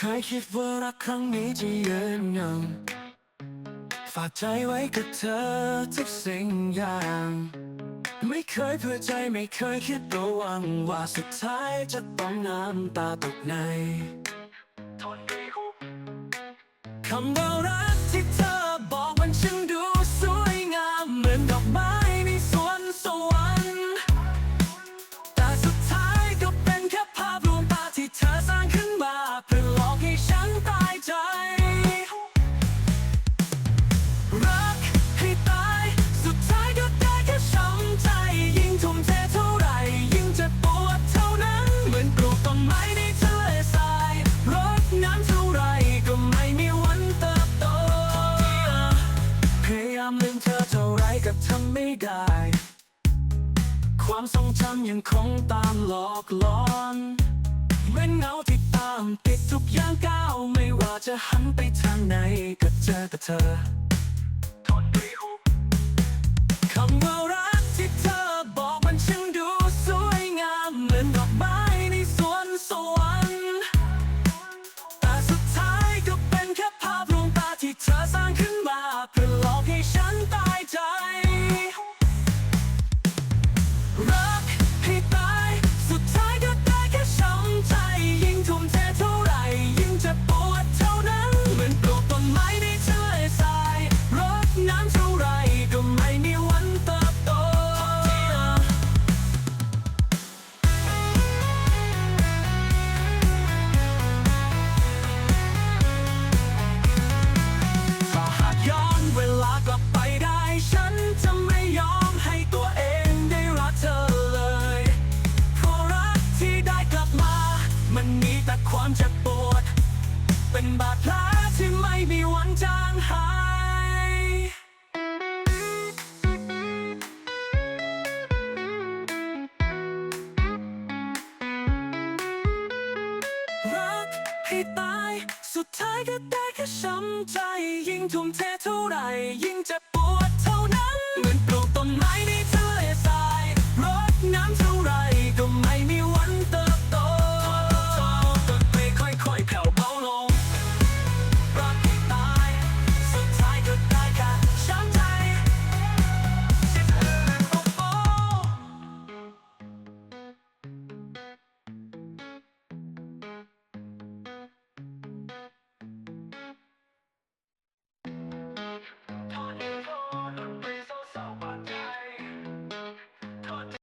เคยคิดว่ารักครั้งนี้จะยืนยังฝากใจไว้กับเธอทุกสิ่งอย่าง ไม่เคยเพื่อใจไม่เคยคิดระวังว่าสุดท้ายจะต้องน้ำตาตกในคำว่ารักที่เธอายามลืมเธอเท่าไรก็ทำไม่ได้ ความทรงจำยังคงตามหลอกหลอนเหมือนเงาที่ตามติดทุกอย่างก้าวไม่ว่าจะหันไปทางไหนก็เจอแต่เธอคำว่ารักที่เธอบอกมันช่างดูสวยงามเหมือนดอกไม้ในสวนสวรรค์แต่สุดท้ายก็เป็นแค่ภาพลวงตาที่เธอสร้างขึ้น ให้ตาย สุดท้ายก็ได้แค่ช้ำใจ ยิ่งทุ่มเทเท่าไหร่ยิ่งเจ็บ